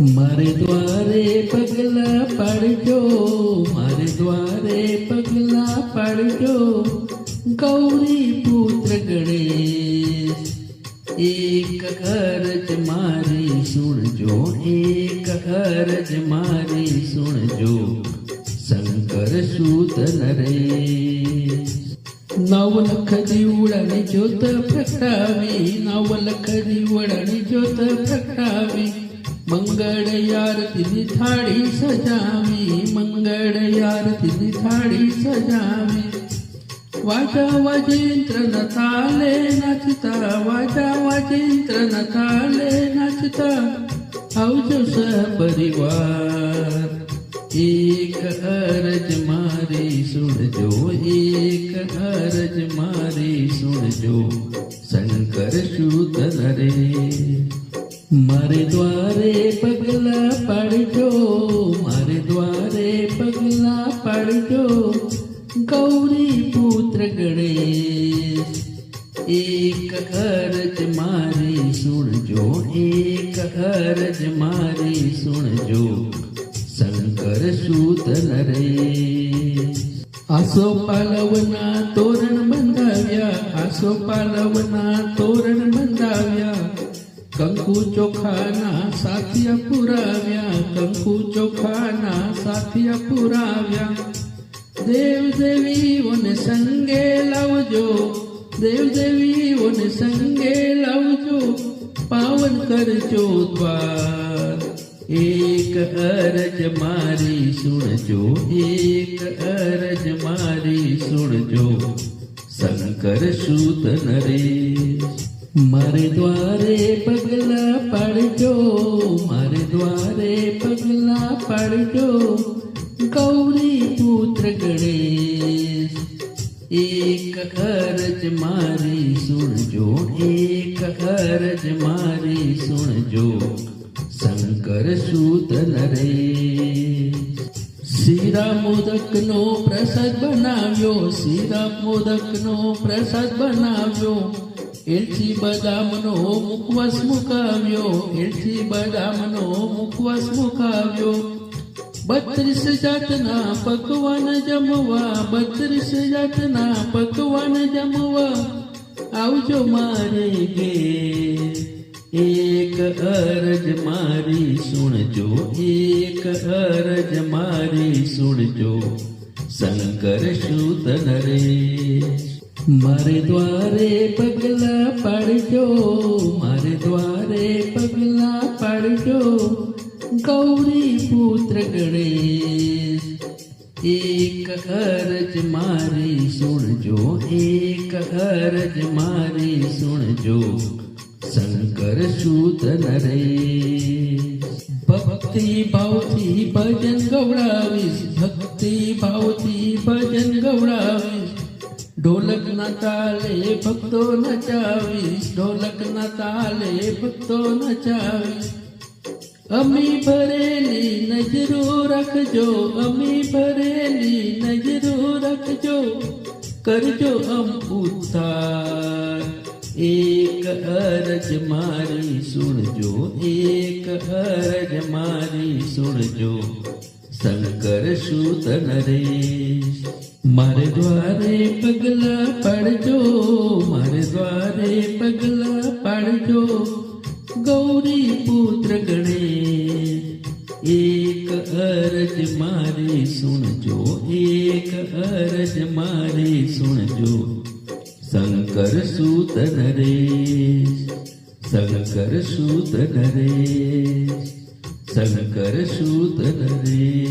મારે દ્વારે પગલા પાડજો મારે દ્વારે પગલા પાડજો ગૌરી પુત્ર ગણેશ, એક અરજ મારી સુણજો, એક અરજ મારી સુણજો, શંકર સૂત નરેશ. નવ લખ દીવડાની જ્યોત પ્રગટાવી નવ લખ દીવડાની જ્યોત પ્રગટાવી मंगळ आरती थाळी सजामी मंगळ आरती थाळी सजामी वाजा वाजेंद्र नताले नाचता वाजा वाजेंद्र नताले नाचता. हौज परिवार एक अरज मारी सुनजो एक अरज मारी सुनजो शंकर शूत नरे. મારે દ્વારે પગલા પાડજો, મારે દ્વારે પગલા પાડજો. ગૌરી પુત્ર ગણેશ, એક અરજ મારી સુણજો, એક અરજ મારી સુણજો. શંકર સૂત નરેશ. આસો પાલવના તોરણ બંધાવ્યા, આસો પાલવના તોરણ બંધાવ્યા. કંકુ ચોખાના સાથિયા પુરાવ્યા કંકુ ચોખાના સાથિયા પુરાવ્યા દેવ દેવીઓને સંગે લાવજો દેવ દેવીઓને સંગે લાવજો પાવન કરજો દ્વાર એક અરજ મારી સુણજો એક અરજ મારી સુણજો શંકર સૂત નરેશ મારે દ્વારે પગલા પાડજો, મારે દ્વારે પગલા પાડજો. ગૌરી પુત્ર ગણેશ, એક અરજ મારી સુણજો, એક અરજ મારી સુણજો. શંકર સૂત નરેશ શીરા મોદકનો પ્રસાદ બનાવ્યો શીરા મોદકનો પ્રસાદ બનાવ્યો. એલચી બદામનો મુખવાસ મુકાવ્યો. એલથી બદામનો મુખવાસ મુકાવ્યો. બત્રીસ જાતના પકવાન જમવા, બત્રીસ જાતના પકવાન જમવા. આવજો મારે ઘેર એક અરજ મારી સુણજો, એક અરજ મારી સુણજો. શંકર, સૂત નરેશ. મારે દ્વારે પગલા પાડજો, મારે દ્વારે પગલા પાડજો, ગૌરી પુત્ર ગણેશ, એક અરજ મારી સુણજો, એક અરજ મારી સુણજો, શંકર સૂત નરેશ. ભક્તિ ભાવથી ભજન ગવડાવીશ ભક્તિ ભાવથી ભજન ગવડાવીશ ઢોલક ના તાલે ભક્તો નચાવીશ ઢોલક ના તાલે ભક્તો નચાવીશ અમી ભરેલી નજરો રાખજો અમી ભરેલી નજરો રાખજો કરજો અમ ઉદ્ધાર એક અરજ મારી સુણજો એક અરજ મારી સુણજો શંકર સૂત નરેશ મારે દ્વારે પગલા પાડજો મારે દ્વારે પગલા પાડજો ગૌરી પુત્ર ગણેશ એક અરજ મારી સુણજો એક અરજ મારી સુણજો શંકર સૂત નરેશ શંકર સૂત નરેશ શંકર સૂત નરેશ